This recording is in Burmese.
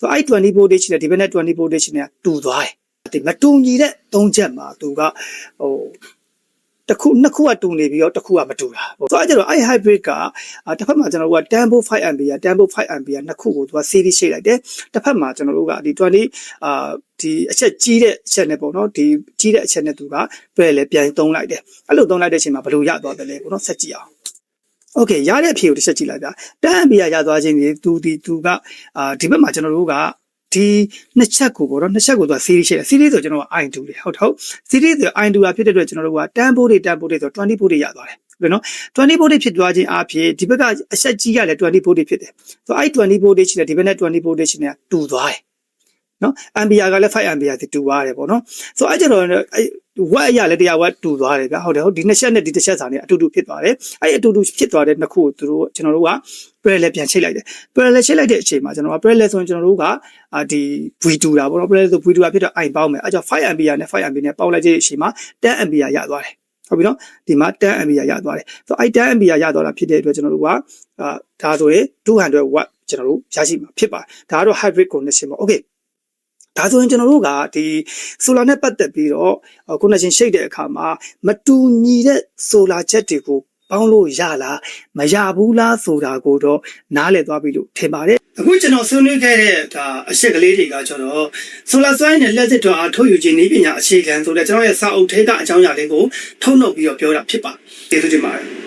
ဆိုတော့အဲ့20 voltage နဲ့ဒီဘက်နဲ့20 voltage နဲ့တူသွားတယ်ဒီမတူညီတဲ့သုံးချက်မှာသူကဟိုတစ်ခုနှစ်ခုကတူနေပြီးတော့တစ်ခုကမတူတာဆိုတော့အဲ့ကျတော့အဲ့ hybrid ကအာတစ်ဖက်မှာကျွန်တော်တို့က tempo 5 ampere tempo 5 ampere နှစ်ခုကိုသူက series ရှိလိုက်တယ်တစ်ဖက်မှာကျွန်တော်တို့ကဒီ20အာဒီအချက်ကြီးတဲ့အချက်နဲ့ပေါ့နော်ဒီကြီးတဲ့အချက်နဲ့သူကပြည့်လေပြန်သုံးလိုက်တယ်အဲ့လိုသုံးလိုက်တဲ့အချိန်မှာဘယ်လိုရသွားတယ်လဲပေါ့နော်ဆက်ကြည့်အောင် โอเคရတဲ့အဖြေကိုတစ်ချက်ကြည့်လိုက်ဗျာတန်းအပီရရသွားခြင်းဒီသူဒီသူကအာဒီဘက်မှာကျွန်တော်တို့ကဒီနှစ်ချက်ကိုပေါ့နော်နှစ်ချက်ကိုသူက series ရှိတယ် series ဆိုကျွန်တော်က i2 လေဟုတ်ဟုတ် series ဆို i2 ကဖြစ်တဲ့အတွက်ကျွန်တော်တို့ကတန်းပိုးတွေတန်းပိုးတွေဆို20ပိုးတွေရသွားတယ်ဟုတ်နော်20ပိုးတွေဖြစ်သွားခြင်းအဖြစ်ဒီဘက်ကအဆက်ကြီးကလည်း20ပိုးတွေဖြစ်တယ်ဆိုတော့အဲ့20ပိုးတွေရှိတယ်ဒီဘက်နဲ့20ပိုးတွေရှိနေတူသွားတယ်နော်အမ်ပီယာကလည်း5အမ်ပီယာတူသွားတယ်ပေါ့နော်ဆိုတော့အဲ့ကျတော့အဲ့ ဝက်အရလည်းတရားဝက်တူသွားတယ်ဗျာဟုတ်တယ်ဟုတ်ဒီနှစ်ချက်နဲ့ဒီတစ်ချက်စာနဲ့အတူတူဖြစ်သွားတယ်အဲ့အတူတူဖြစ်သွားတဲ့နှစ်ခုကိုသူတို့ကျွန်တော်တို့က parallel ပြန်ချိတ်လိုက်တယ် parallel ချိတ်လိုက်တဲ့အချိန်မှာကျွန်တော်က parallel ဆိုရင်ကျွန်တော်တို့ကအာဒီ V2 တာပေါ့နော် parallel ဆို V2 တာဖြစ်တော့ i ပေါင်းမယ်အဲကြောင့် 5 ampere နဲ့5 ampere နဲ့ပေါင်းလိုက်တဲ့အချိန်မှာ10 ampere ရသွားတယ်ဟုတ်ပြီနော်ဒီမှာ10 ampere ရသွားတယ်ဆိုတော့အဲ10 ampere ရသွားတာဖြစ်တဲ့အတွက်ကျွန်တော်တို့ကအာဒါဆိုရင်200 watt ကျွန်တော်တို့ရရှိမှာဖြစ်ပါတယ်ဒါကတော့ hybrid connection ပေါ့ okay ဒါဆိုရင်ကျွန်တော်တို့ကဒီ solar နဲ့ပတ်သက်ပြီးတော့ဟို connection ရှိတဲ့အခါမှာမတူညီတဲ့ solar jet တွေကိုပေါင်းလို့ရလားမရဘူးလားဆိုတာကိုတော့နားလည်သွားပြီလို့ထင်ပါတယ်အခုကျွန်တော်ဆွေးနွေးခဲ့တဲ့ဒါအချက်ကလေးတွေကကျတော့ solar sign နဲ့လက်စစ်တော်အားထုတ်ယူခြင်းနည်းပညာအခြေခံဆိုတဲ့ကျွန်တော်ရဲ့စာအုပ်ထဲကအကြောင်းအရာလေးကိုထုတ်နှုတ်ပြီးတော့ပြောတာဖြစ်ပါတယ်ကျေးဇူးတင်ပါတယ်